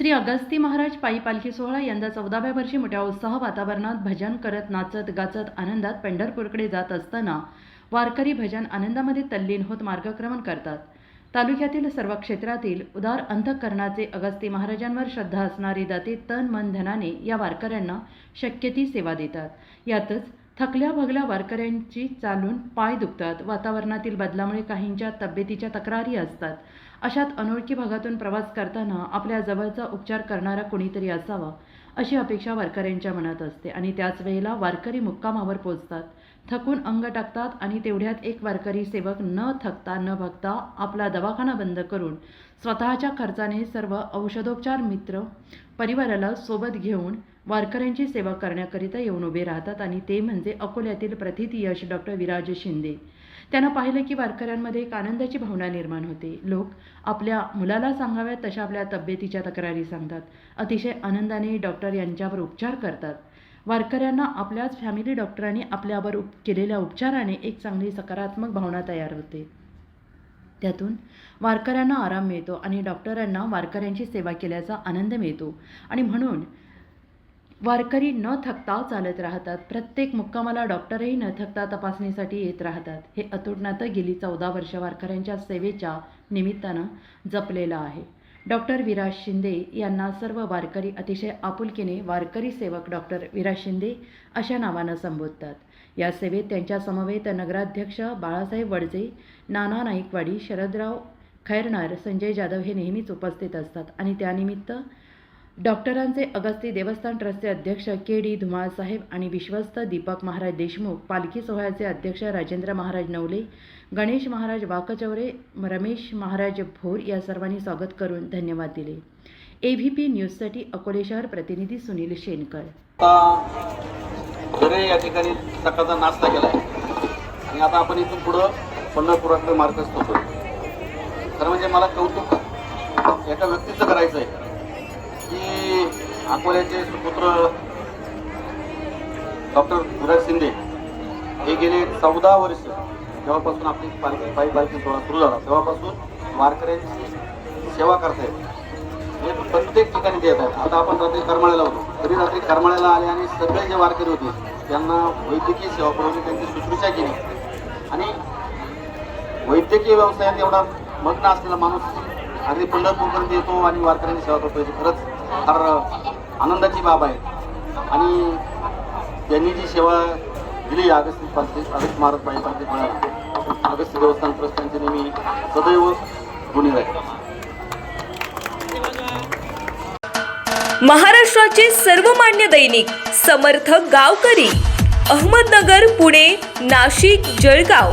श्री अगस्ती महाराज पायी पालखी सोहळा यंदा चौदाव्या वर्षी मोठ्या उत्साह वातावरणात भजन करत नाचत गाचत आनंदात पंढरपूरकडे जात असताना वारकरी भजन आनंदामध्ये तल्लीन होत मार्गक्रमण करतात. तालुक्यातील सर्व क्षेत्रातील उदार अंतःकरणाचे अगस्ती महाराजांवर श्रद्धा असणारे दाते तन मन धनाने या वारकऱ्यांना शक्य ती सेवा देतात. यातच थकल्या भगल्या वारकऱ्यांची चालून पाय दुखतात. वातावरणातील बदलामुळे काहींच्या तब्येतीच्या तक्रारी असतात. अशात अनोळखी भागातून प्रवास करताना आपल्या जवळचा उपचार करणारा कोणीतरी असावा अशी अपेक्षा वारकऱ्यांच्या मनात असते आणि त्याच वेळेला वारकरी मुक्कामावर पोचतात. थकून अंग टाकतात आणि तेवढ्यात एक वारकरी सेवक न थकता न बघता आपला दवाखाना बंद करून स्वतःच्या खर्चाने सर्व औषधोपचार मित्र परिवाराला सोबत घेऊन वारकऱ्यांची सेवा करण्याकरिता येऊन उभे राहतात आणि ते म्हणजे अकोल्यातील प्रथित यश डॉक्टर विराज शिंदे. त्यांना पाहिलं की वारकऱ्यांमध्ये एक आनंदाची भावना निर्माण होते. लोक आपल्या मुलाला सांगाव्यात तशा आपल्या तब्येतीच्या तक्रारी सांगतात. अतिशय आनंदाने डॉक्टर यांच्यावर उपचार करतात. वारकऱ्यांना आपल्याच फॅमिली डॉक्टरांनी आपल्यावर उप केलेल्या उपचाराने एक चांगली सकारात्मक भावना तयार होते. त्यातून वारकऱ्यांना आराम मिळतो आणि डॉक्टरांना वारकऱ्यांची सेवा केल्याचा आनंद मिळतो. आणि म्हणून वारकरी न थकता चालत राहतात. प्रत्येक मुक्कामाला डॉक्टरही न थकता तपासणीसाठी येत राहतात. हे अतूट नातं गेली चौदा वर्ष वारकऱ्यांच्या सेवेच्या निमित्तानं जपलेलं आहे. डॉक्टर विराज शिंदे यांना सर्व वारकरी अतिशय आपुलकीने वारकरी सेवक डॉक्टर विराज शिंदे अशा नावानं संबोधतात. या सेवेत त्यांच्या समवेत नगराध्यक्ष बाळासाहेब वडजे नाना नाईकवाडी शरदराव खैरनार संजय जाधव हे नेहमीच उपस्थित असतात आणि त्यानिमित्त डॉक्टरांचे अगस्ती देवस्थान ट्रस्टचे अध्यक्ष के डी धुमाळ साहेब आणि विश्वस्त दीपक महाराज देशमुख पालखी सोहळ्याचे अध्यक्ष राजेंद्र महाराज नवले गणेश महाराज वाकचौरे रमेश महाराज भोर या सर्वांनी स्वागत करून धन्यवाद दिले. ए व्ही पी न्यूजसाठी अकोले शहर प्रतिनिधी सुनील शेनकर. घरे या ठिकाणी सकाळचा नाश्ता केला आणि आता आपण इथून पुढं पंढरपुराकडे मार्गस्थ होतो खरं म्हणजे मला कौतुक एका व्यक्तीचं करायचं आहे की अकोल्याचे सुपुत्र डॉक्टर विराज शिंदे हे गेले चौदा वर्ष. जेव्हापासून आपली पालखी पायी पालखी सोहळा सुरू झाला. तेव्हापासून वारकऱ्यांची सेवा करतायत. हे प्रत्येक ठिकाणी देत आहेत. आता आपण रात्री करमाळ्याला होतो. तरी रात्री करमाळ्याला आले आणि सगळे जे वारकरी होते त्यांना वैद्यकीय सेवा पुरवली त्यांची शुश्रूषा केली. आणि वैद्यकीय व्यवसायात एवढा मग्न असलेला माणूस अगदी पंढरपूरपर्यंत येतो आणि वारकऱ्यांची सेवा करतो. याची खरंच फार आनंदाची बाब आहे. आणि त्यांनी जी सेवा दिली अगस्ती पालखी अगस्त महाराज पाहिजे पालखी सोहळ्याला अगस्ती देवस्थान ट्रस्ट त्यांचे नेहमी सदैव गुणी राहील महाराष्ट्राचे सर्वमान्य दैनिक समर्थ गावकरी अहमदनगर पुणे नाशिक जळगाव.